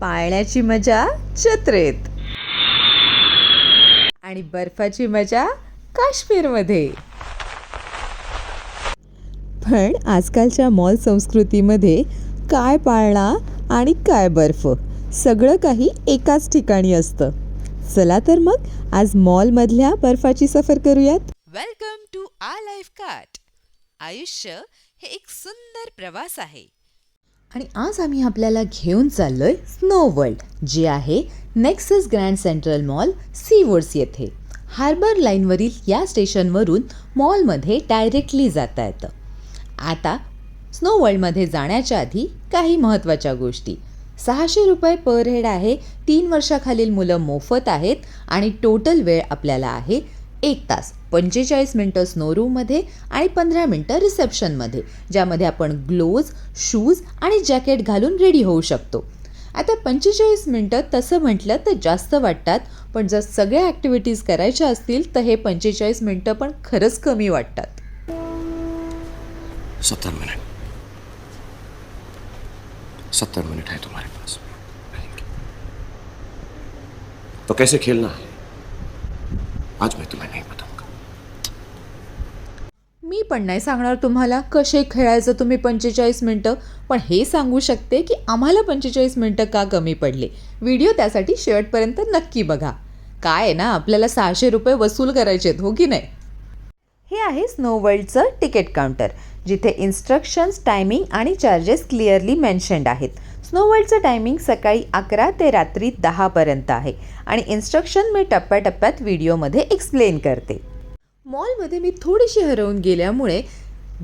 पाळण्याची मजा जत्रेत. आणि बर्फाची मजा काश्मीरमध्ये. पण आजकालच्या मॉल संस्कृतीमध्ये काय पाळणा आणि काय बर्फ सगळं काही एकाच ठिकाणी असतं. चला तर मग आज मॉलमधल्या बर्फाची सफर करूयात. Welcome to a life cart. आयुष्य हे एक सुंदर प्रवास आहे. आणि आज आम्ही आपल्याला घेऊन चाललोय स्नो वर्ल्ड जे आहे नेक्सस ग्रँड सेंट्रल मॉल सी येथे. हार्बर लाईनवरील या स्टेशनवरून मॉलमध्ये डायरेक्टली जाता येतं. आता स्नो वर्ल्डमध्ये जाण्याच्या आधी काही महत्त्वाच्या गोष्टी. सहाशे रुपये पर हेड आहे तीन वर्षाखालील मुलं मोफत आहेत आणि टोटल वेळ आपल्याला आहे एक तास. पंचेचाळीस मिनटं स्नो रूममध्ये आणि पंधरा मिनटं रिसेप्शनमध्ये ज्यामध्ये आपण ग्लोव्ज शूज आणि जॅकेट घालून रेडी होऊ शकतो. आता पंचेचाळीस मिनटं तसं म्हटलं तर जास्त वाटतात पण जर सगळ्या ॲक्टिव्हिटीज करायच्या असतील तर हे पंचेचाळीस मिनटं पण खरंच कमी वाटतात. सत्तर मिनट. सत्तर मिनट है तुम्हारे पास. तो कैसे खेलना है? आज मैं तुम्हें नहीं बता मी पण नाही सांगणार तुम्हाला कसे खेळायचं तुम्ही पंचेचाळीस मिनटं पण हे सांगू शकते की आम्हाला पंचेचाळीस मिनटं का कमी पडले? व्हिडिओ त्यासाठी शेवटपर्यंत नक्की बघा. काय आहे ना आपल्याला सहाशे रुपये वसूल करायचे आहेत हो की नाही? हे आहे स्नो वर्ल्डचं तिकीट काउंटर जिथे इन्स्ट्रक्शन्स टायमिंग आणि चार्जेस क्लिअरली मेन्शन्ड आहेत. स्नो वर्ल्डचं टायमिंग सकाळी अकरा ते रात्री दहापर्यंत आहे आणि इन्स्ट्रक्शन मी टप्प्याटप्प्यात व्हिडिओमध्ये एक्सप्लेन करते. मॉलमध्ये मी थोडीशी हरवून गेल्यामुळे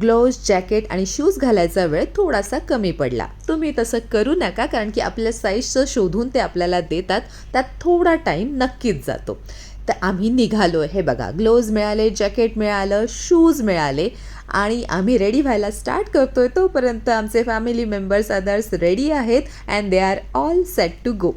ग्लोव्ज जॅकेट आणि शूज घालायचा वेळ थोडासा कमी पडला. तुम्ही तसं करू नका कारण की आपल्या साईजचं शोधून ते आपल्याला देतात. त्यात थोडा टाईम नक्कीच जातो. तर आम्ही निघालो हे बघा ग्लोव्ज मिळाले जॅकेट मिळालं शूज मिळाले आणि आम्ही रेडी व्हायला स्टार्ट करतोय. तोपर्यंत आमचे फॅमिली मेंबर्स अदर्स रेडी आहेत and they are all set to go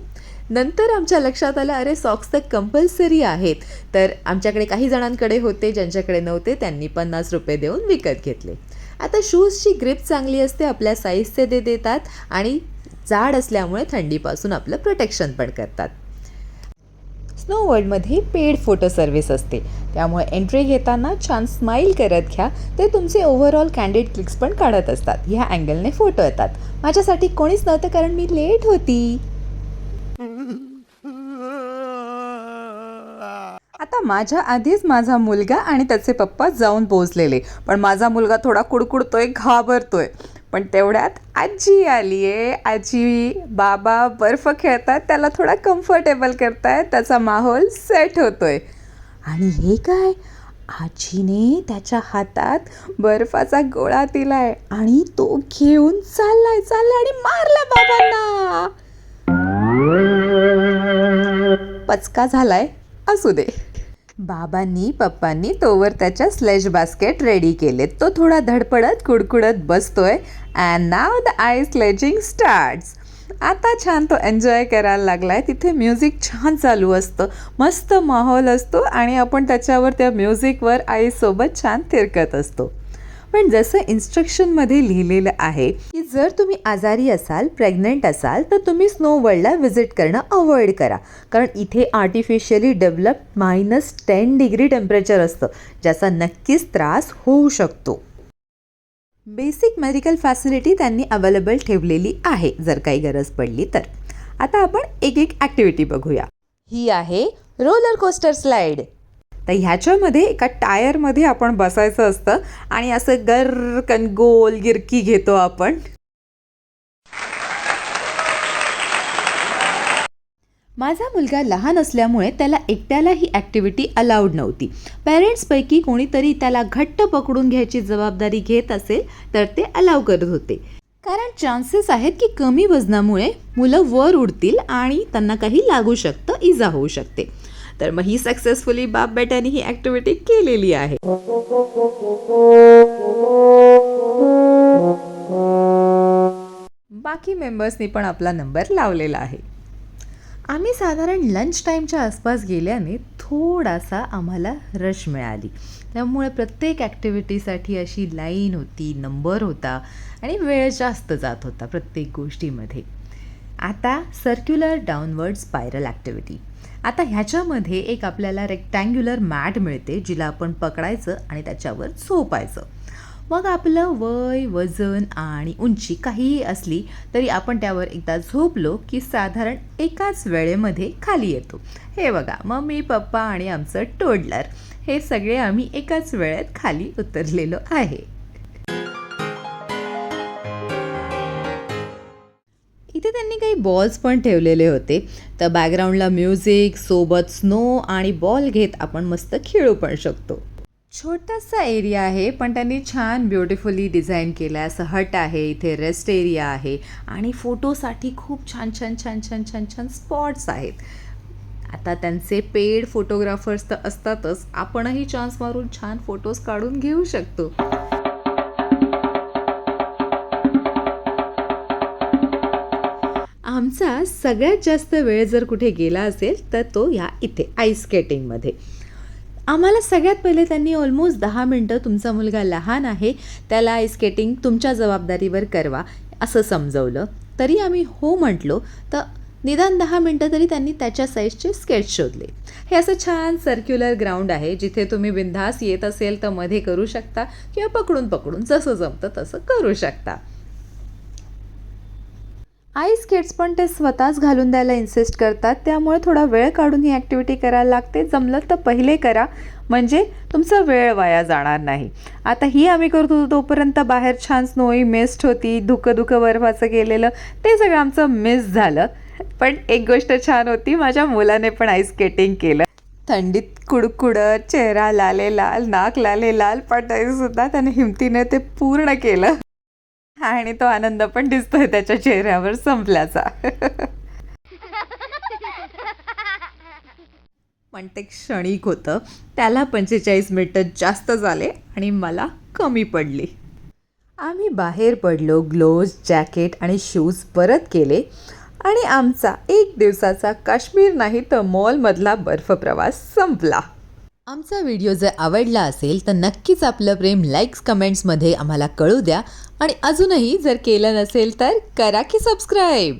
नंतर आमच्या लक्षात आलं अरे सॉक्स तर कंपल्सरी आहेत. तर आमच्याकडे काही जणांकडे होते ज्यांच्याकडे नव्हते त्यांनी पन्नास रुपये देऊन विकत घेतले. आता शूजची ग्रिप चांगली असते आपल्या साईजचे ते देतात आणि जाड असल्यामुळे थंडीपासून आपलं प्रोटेक्शन पण करतात. स्नो वर्ल्डमध्ये पेड फोटो सर्व्हिस असते. त्यामुळे एंट्री घेताना छान स्माईल करत घ्या. ते तुमचे ओव्हरऑल कॅन्डिड क्लिक्स पण काढत असतात. ह्या अँगलने फोटो येतात. माझ्यासाठी कोणीच नव्हतं कारण मी लेट होती. आता माझ्या आधीच माझा मुलगा आणि त्याचे पप्पा जाऊन पोचलेले पण माझा मुलगा थोडा कुडकुडतोय घाबरतोय. पण तेवढ्यात आजी आली आहे आजी बाबा बर्फ खेळतात त्याला थोडा कम्फर्टेबल करतायत त्याचा माहोल सेट होतोय. आणि हे काय? आजीने त्याच्या हातात बर्फाचा गोळा दिलाय आणि तो घेऊन चाललाय चाललाय आणि मारला बाबांना! पचका झालाय असू दे. बाबांनी पप्पांनी तोवर त्याच्या स्लेज बास्केट रेडी केले तो थोडा धडपडत कुडकुडत बसतोय. And now the ice sledging starts आता छान तो एन्जॉय करायला लागलाय. तिथे म्युझिक छान चालू असतं. मस्त माहोल असतो आणि आपण त्याच्यावर त्या म्युझिकवर आईसोबत छान थिरकत असतो. पण जसं इन्स्ट्रक्शनमध्ये लिहिलेलं आहे की जर तुम्ही आजारी असाल प्रेग्नंट असाल तर तुम्ही स्नो वर्ल्डला व्हिजिट करणं अवॉइड करा. कारण इथे artificially develop minus ten degree temperature असतं ज्याचा नक्कीच त्रास होऊ शकतो. बेसिक मेडिकल फॅसिलिटी त्यांनी अवेलेबल ठेवलेली आहे जर काही गरज पडली तर. आता आपण एक एक ॲक्टिव्हिटी बघूया. ही आहे रोलर कोस्टर स्लाइड तर ह्याच्यामध्ये एका टायरमध्ये आपण बसायचं असतं आणि असं गरकन गोल गिरकी घेतो आपण. माझा मुलगा लहान असल्यामुळे त्याला एकट्याला ही ॲक्टिव्हिटी अलाउड नव्हती पॅरेंट्सपैकी कोणीतरी त्याला घट्ट पकडून घ्यायची जबाबदारी घेत असेल तर ते अलाव करत होते. कारण चान्सेस आहेत की कमी वजनामुळे मुलं वर उडतील आणि त्यांना काही लागू शकतं इजा होऊ शकते. तर मग ही सक्सेसफुली बाप बेट्याने ही ॲक्टिव्हिटी केलेली आहे. बाकी मेंबर्सनी पण आपला नंबर लावलेला आहे. आम्ही साधारण लंच टाईमच्या आसपास गेल्याने थोडासा आम्हाला रश मिळाली. त्यामुळे प्रत्येक ॲक्टिव्हिटीसाठी अशी लाईन होती नंबर होता आणि वेळ जास्त जात होता प्रत्येक गोष्टीमध्ये. आता सर्क्युलर डाऊनवर्ड स्पायरल ॲक्टिव्हिटी आता ह्याच्यामध्ये एक आपल्याला रेक्टँग्युलर मॅट मिळते जिला आपण पकडायचं आणि त्याच्यावर झोपायचं. मग आपलं वय वजन आणि उंची काहीही असली तरी आपण त्यावर एकदा झोपलो की साधारण एकाच वेळेमध्ये खाली येतो. हे बघा मम्मी पप्पा आणि आमचं टोडलर हे सगळे आम्ही एकाच वेळेत खाली उतरलेलो आहे. त्यांनी काही बॉल्स पण ठेवलेले होते. तर बॅकग्राऊंडला म्युझिक सोबत स्नो आणि बॉल घेत आपण मस्त खेळू पण शकतो. छोटासा एरिया आहे पण त्यांनी छान ब्युटिफुली डिझाईन केलं आहे असं हट आहे इथे रेस्ट एरिया आहे आणि फोटोसाठी खूप छान छान छान छान छान छान स्पॉट्स आहेत. आता त्यांचे पेड फोटोग्राफर्स तर असतातच. आपणही चान्स मारून छान फोटोज काढून घेऊ शकतो. आमचा सगळ्यात जास्त वेळ जर कुठे गेला असेल तर तो ह्या इथे आईस स्केटिंगमध्ये आम्हाला सगळ्यात पहिले त्यांनी ऑलमोस्ट दहा मिनटं तुमचा मुलगा लहान आहे त्याला आईस स्केटिंग तुमच्या जबाबदारीवर करवा असं समजवलं. तरी आम्ही हो म्हटलो तर निदान दहा मिनटं तरी त्यांनी त्याच्या साईजचे स्केट शोधले. हे असं छान सर्क्युलर ग्राउंड आहे जिथे तुम्ही बिंधास येत असेल तर मध्ये करू शकता किंवा पकडून पकडून जसं जमतं तसं करू शकता. आईस स्केट्स पण ते स्वतःच घालून द्यायला इन्सिस्ट करतात. त्यामुळे थोडा वेळ काढून ही ॲक्टिव्हिटी करायला लागते. जमलं तर पहिले करा. म्हणजे तुमचा वेळ वाया जाणार नाही. आता ही आम्ही करत होतो तोपर्यंत बाहेर छान स्नोई मिस्ट होती. धुकं धुकं बर्फाचं गेलेलं. ते सगळं आमचं मिस झालं. पण एक गोष्ट छान होती. माझ्या मुलाने पण आईस स्केटिंग केलं. थंडीत कुडकुडत चेहरा लाले लाल नाक लाले लाल पण तरीसुद्धा त्याने हिमतीने ते पूर्ण केलं. आणि तो आनंद पण दिसतोय त्याच्या चेहऱ्यावर संपल्याचा. पण ते क्षणिक होतं. त्याला पंचेचाळीस मिनटं जास्त झाले आणि मला कमी पडली. आम्ही बाहेर पडलो ग्लोव्ज जॅकेट आणि शूज परत केले. आणि आमचा एक दिवसाचा काश्मीर नाही तर मॉलमधला बर्फ प्रवास संपला. आमचा व्हिडिओ जर आवडला असेल तर नक्कीच आपलं प्रेम लाईक्स कमेंट्समध्ये आम्हाला कळू द्या. आणि अजूनही जर केलं नसेल तर करा की सबस्क्राईब